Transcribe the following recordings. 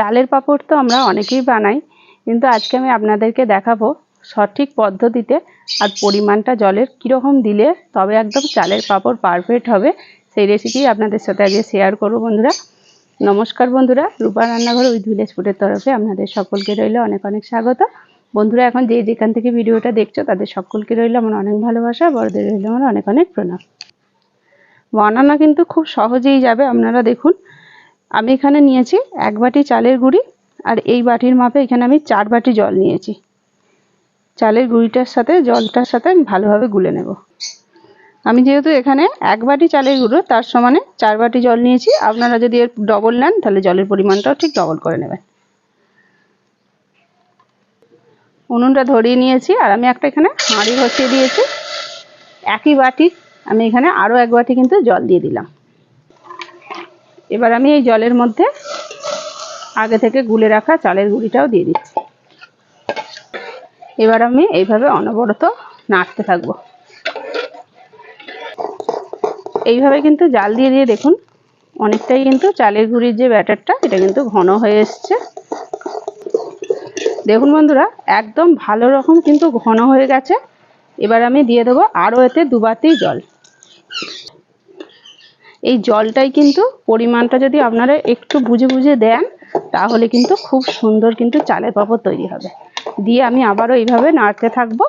চালের পাঁপড় তো আমরা অনেকেই বানাই, কিন্তু আজকে আমি আপনাদেরকে দেখাবো সঠিক পদ্ধতিতে আর পরিমাণটা জলের কীরকম দিলে তবে একদম চালের পাঁপড় পারফেক্ট হবে। সেই রেসিপি আপনাদের সাথে আজকে শেয়ার করব বন্ধুরা। নমস্কার বন্ধুরা, রূপা রান্নাঘর উইথ ভিলেজ ফুডের তরফে আপনাদের সকলকে রইল অনেক অনেক স্বাগত। বন্ধুরা, এখন যে যেখান থেকে ভিডিওটা দেখছ, তাদের সকলকে রইল আমার অনেক ভালোবাসা, বড়দের রইল আমার অনেক অনেক প্রণাম। বানানো কিন্তু খুব সহজেই যাবে, আপনারা দেখুন। আমি এখানে নিয়েছি এক বাটি চালের গুঁড়ি আর এই বাটির মাপে এখানে আমি চার বাটি জল নিয়েছি। চালের গুঁড়িটার সাথে, জলটার সাথে আমি ভালোভাবে গুলে নেব। আমি যেহেতু এখানে এক বাটি চালের গুঁড়ো, তার সমানে চার বাটি জল নিয়েছি। আপনারা যদি এর ডবল নেন, তাহলে জলের পরিমাণটাও ঠিক ডবল করে নেবেন। উনুনটা ধরিয়ে নিয়েছি আর আমি একটা এখানে হাঁড়ি বসিয়ে দিয়েছি। একই বাটি, আমি এখানে আরও এক বাটি কিন্তু জল দিয়ে দিলাম। এবার আমি এই জলের মধ্যে আগে থেকে গুলে রাখা চালের গুঁড়িটাও দিয়ে দিচ্ছি। এবার আমি এইভাবে অনবরত নাড়তে থাকব। এইভাবে কিন্তু জাল দিয়ে দিয়ে দেখুন, অনেকটাই কিন্তু চালের গুঁড়ির যে ব্যাটারটা, এটা কিন্তু ঘন হয়ে এসছে। দেখুন বন্ধুরা, একদম ভালো রকম কিন্তু ঘন হয়ে গেছে। এবার আমি দিয়ে দেবো আরও এতে দুবাতি জল। এই জলটাই কিন্তু পরিমাণটা যদি আপনারা একটু বুঝে বুঝে দেন, তাহলে কিন্তু খুব সুন্দর কিন্তু চালের পাঁপড় তৈরি হবে। দিয়ে আমি আবারও এইভাবে নাড়তে থাকব।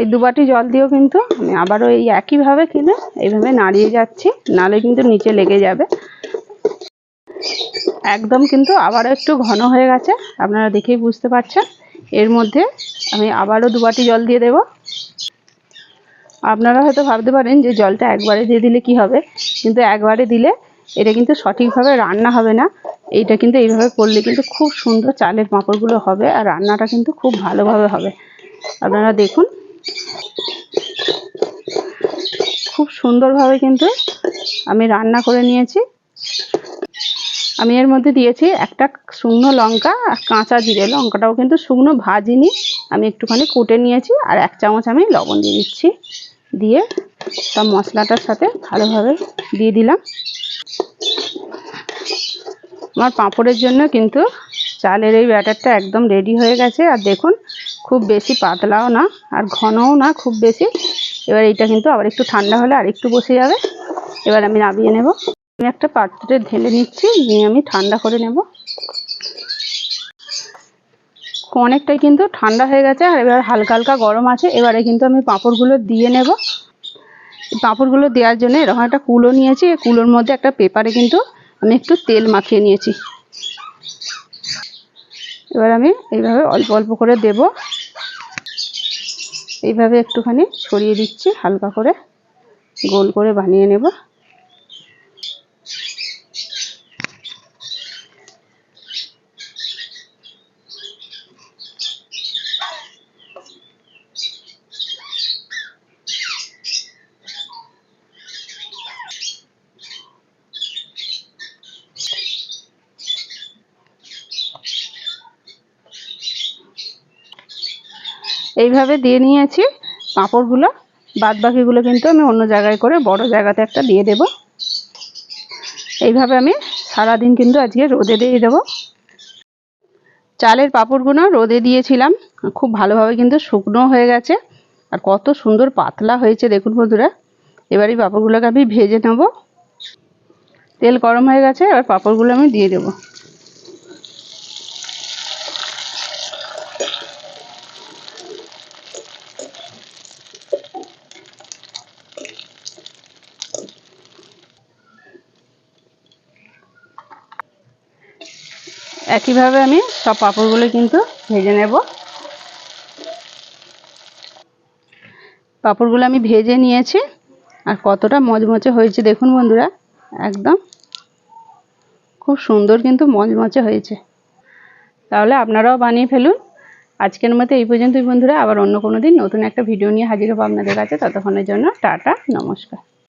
এই দুবাটি জল দিয়েও কিন্তু আমি আবারও এই একইভাবে কিনে এইভাবে নাড়িয়ে যাচ্ছি, নালে কিন্তু নিচে লেগে যাবে। একদম কিন্তু আবারও একটু ঘন হয়ে গেছে, আপনারা দেখেই বুঝতে পারছেন। এর মধ্যে আমি আবারও দুবাটি জল দিয়ে দেব। আপনারা হয়তো ভাবতে পারেন যে জলটা একবারে দিয়ে দিলে কি হবে, কিন্তু একবারে দিলে এটা কিন্তু সঠিকভাবে রান্না হবে না। এইটা কিন্তু এইভাবে করলে কিন্তু খুব সুন্দর চালের পাঁপড়গুলো হবে আর রান্নাটা কিন্তু খুব ভালোভাবে হবে। আপনারা দেখুন, খুব সুন্দরভাবে কিন্তু আমি রান্না করে নিয়েছি। আমি এর মধ্যে দিয়েছি একটা শুকনো লঙ্কা আর কাঁচা জিরে। লঙ্কাটাও কিন্তু শুকনো ভাজিনি, আমি একটুখানি কুটে নিয়েছি আর এক চামচ আমি লবণ দিয়ে দিচ্ছি। দিয়ে সব মশলাটার সাথে ভালোভাবে দিয়ে দিলাম। আমার পাঁপড়ের জন্য কিন্তু চালের এই ব্যাটারটা একদম রেডি হয়ে গেছে। আর দেখুন, খুব বেশি পাতলাও না আর ঘনও না, খুব বেশি। এবার এইটা কিন্তু আবার একটু ঠান্ডা হলে আর একটু বসে যাবে। এবার আমি নামিয়ে নেব। আমি একটা পাত্রে ঢেলে নিচ্ছি, নিয়ে আমি ঠান্ডা করে নেব। অনেকটাই কিন্তু ঠান্ডা হয়ে গেছে আর এবার হালকা হালকা গরম আছে। এবারে কিন্তু আমি পাঁপড়গুলো দিয়ে নেব। পাঁপড়গুলো দেওয়ার জন্য এরকম একটা কুলো নিয়েছি। এই কুলোর মধ্যে একটা পেপারে কিন্তু আমি একটু তেল মাখিয়ে নিয়েছি। এবার আমি এইভাবে অল্প অল্প করে দেব। এইভাবে একটুখানি ছড়িয়ে দিচ্ছি, হালকা করে গোল করে বানিয়ে নেব। এইভাবে দিয়ে নিয়েছি। পাঁপড়গুলো বাদ বাকিগুলো কিন্তু আমি অন্য জায়গায় করে বড় জায়গাতে একটা দিয়ে দেব। এইভাবে আমি সারাদিন কিন্তু আজকে রোদে দিয়ে দেবো। চালের পাঁপড়গুলো রোদে দিয়েছিলাম। খুব ভালোভাবে কিন্তু শুকনো হয়ে গেছে। আর কত সুন্দর পাতলা হয়েছে দেখুন বন্ধুরা। এবার এই পাঁপড়গুলোকে আমি ভেজে নেব। তেল গরম হয়ে গেছে, এবার পাঁপড়গুলো আমি দিয়ে দেবো। একইভাবে আমি সব পাঁপড়গুলো কিন্তু ভেজে নেব। পাঁপড়গুলো আমি ভেজে নিয়েছি। আর কতটা মচমচে হয়েছে দেখুন বন্ধুরা, একদম খুব সুন্দর কিন্তু মচমচে হয়েছে। তাহলে আপনারাও বানিয়ে ফেলুন। আজকের মতো এই পর্যন্তই বন্ধুরা, আবার অন্য কোনো দিন নতুন একটা ভিডিও নিয়ে হাজির হব আপনাদের কাছে। ততক্ষণের জন্য টাটা, নমস্কার।